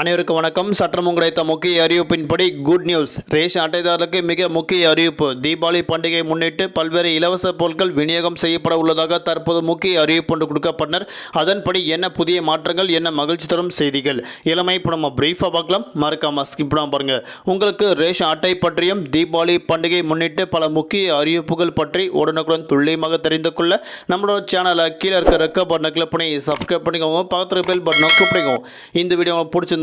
அனைவருக்கும் வணக்கம். சற்றம் கிடைத்த முக்கிய அறிவிப்பின்படி குட் நியூஸ் ரேஷன் அட்டைதாரர்களுக்கு மிக முக்கிய அறிவிப்பு. தீபாவளி பண்டிகை முன்னிட்டு பல்வேறு இலவச பொருட்கள் விநியோகம் செய்யப்பட உள்ளதாக தற்போது முக்கிய அறிவிப்பு ஒன்று கொடுக்கப்பட்டனர். அதன்படி என்ன புதிய மாற்றங்கள் என்ன மகிழ்ச்சி தரும் செய்திகள்? இளமை இப்போ நம்ம பிரீஃபாக பார்க்கலாம். மறக்காம ஸ்கிப் பண்ணாம பாருங்க. உங்களுக்கு ரேஷன் அட்டை பற்றியும் தீபாவளி பண்டிகை முன்னிட்டு பல முக்கிய அறிவிப்புகள் பற்றி உடனுக்குடன் துல்லியமாக தெரிந்து கொள்ள நம்மளோட சேனலை கீழே இருக்க ரெக்க பட்டனை கிளிக் பண்ணி சப்ஸ்கிரைப் பண்ணிக்கோங்க. பக்கத்தில் பெல் பட்டனை கிளிக் பண்ணிக்கோங்க இந்த வீடியோ உங்களுக்கு பிடிச்சிருந்தா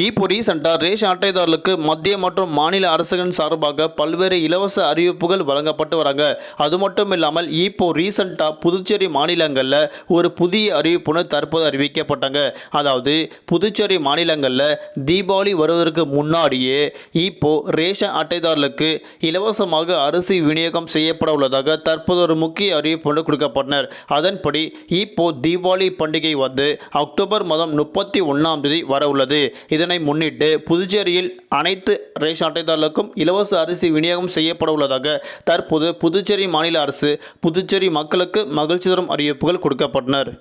இப்போ ரீசெண்டாக ரேஷன் அட்டைதாரர்களுக்கு மத்திய மற்றும் மாநில அரசுகளின் சார்பாக பல்வேறு இலவச அறிவிப்புகள் வழங்கப்பட்டு வராங்க. அது மட்டும் இல்லாமல் இப்போ ரீசெண்டாக புதுச்சேரி மாநிலங்களில் ஒரு புதிய அறிவிப்புன்னு தற்போது அறிவிக்கப்பட்டாங்க. அதாவது புதுச்சேரி மாநிலங்களில் தீபாவளி வருவதற்கு முன்னாடியே இப்போ ரேஷன் அட்டைதாரர்களுக்கு இலவசமாக அரிசி விநியோகம் செய்யப்பட உள்ளதாக தற்போது ஒரு முக்கிய அறிவிப்பு ஒன்று கொடுக்கப்பட்டனர். அதன்படி இப்போ தீபாவளி பண்டிகை வந்து அக்டோபர் மாதம் முப்பத்தி ஒன்றாம் தேதி வர உள்ளது. இதனை முன்னிட்டு புதுச்சேரியில் அனைத்து ரேஷன் அட்டைதாரர்களுக்கும் இலவச அரிசி விநியோகம் செய்யப்பட உள்ளதாக தற்போது புதுச்சேரி மாநில அரசு புதுச்சேரி மக்களுக்கு மகிழ்ச்சி தரும் அறிவிப்புகள் கொடுக்கப்பட்டனர்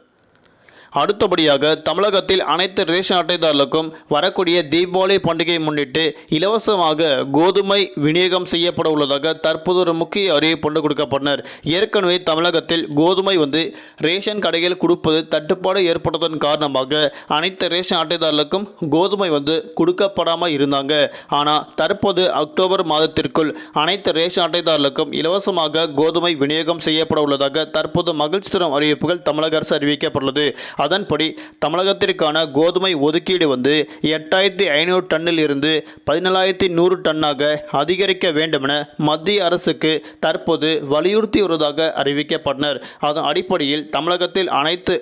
அடுத்தபடியாக தமிழகத்தில் அனைத்து ரேஷன் அட்டைதாரர்களுக்கும் வரக்கூடிய தீபாவளி பண்டிகையை முன்னிட்டு இலவசமாக கோதுமை விநியோகம் செய்யப்பட உள்ளதாக தற்போது ஒரு முக்கிய அறிவிப்பு கொண்டு கொடுக்கப்பட்டனர். ஏற்கனவே தமிழகத்தில் கோதுமை வந்து ரேஷன் கடைகள் கொடுப்பது தட்டுப்பாடு ஏற்பட்டதன் காரணமாக அனைத்து ரேஷன் அட்டைதாரர்களுக்கும் கோதுமை வந்து கொடுக்கப்படாமல் இருந்தாங்க. ஆனால் தற்போது அக்டோபர் மாதத்திற்குள் அனைத்து ரேஷன் அட்டைதாரர்களுக்கும் இலவசமாக கோதுமை விநியோகம் செய்யப்பட உள்ளதாக தற்போது மகிழ்ச்சி தரும் அறிவிப்புகள் தமிழக அரசு அறிவிக்கப்பட்டுள்ளது. அதன்படி தமிழகத்திற்கான கோதுமை ஒதுக்கீடு வந்து எட்டாயிரத்தி ஐநூறு டன்னில் இருந்து பதினேழாயிரத்தி நூறு டன்னாக அதிகரிக்க வேண்டுமென மத்திய அரசுக்கு தற்போது வலியுறுத்தி வருவதாக அறிவிக்கப்பட்டனர். அதன் அடிப்படையில் தமிழகத்தில் அனைத்து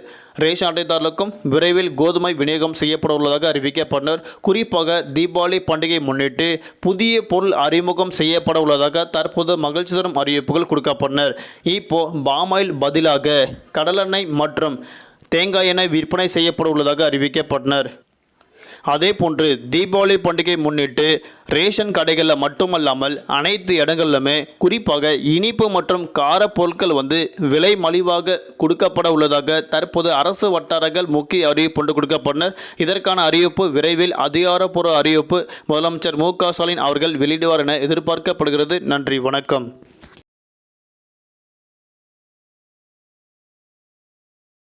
ரேஷன் அட்டைதாரர்களுக்கும் விரைவில் கோதுமை விநியோகம் செய்யப்பட உள்ளதாக அறிவிக்கப்பட்டனர். குறிப்பாக தீபாவளி பண்டிகை முன்னிட்டு புதிய பொருள் அறிமுகம் செய்யப்பட உள்ளதாக தற்போது மகிழ்ச்சி தரும் அறிவிப்புகள் கொடுக்கப்பட்டனர். இப்போ பாமாயில் பதிலாக கடலெண்ணெய் மற்றும் தேங்காய் எண்ணெய் விற்பனை செய்யப்பட உள்ளதாக அறிவிக்கப்பட்டனர். அதே போன்று தீபாவளி பண்டிகை முன்னிட்டு ரேஷன் கடைகளில் மட்டுமல்லாமல் அனைத்து இடங்களிலுமே குறிப்பாக இனிப்பு மற்றும் கார பொருட்கள் வந்து விலை மலிவாக கொடுக்கப்பட உள்ளதாக தற்போது அரசு வட்டாரங்கள் முக்கிய அறிவிப்பு கொடுக்கப்பட்டனர். இதற்கான அறிவிப்பு விரைவில் அதிகாரப்பூர்வ அறிவிப்பு. முதலமைச்சர் மு க ஸ்டாலின் அவர்கள் வெளியிடுவார் என எதிர்பார்க்கப்படுகிறது. நன்றி வணக்கம்.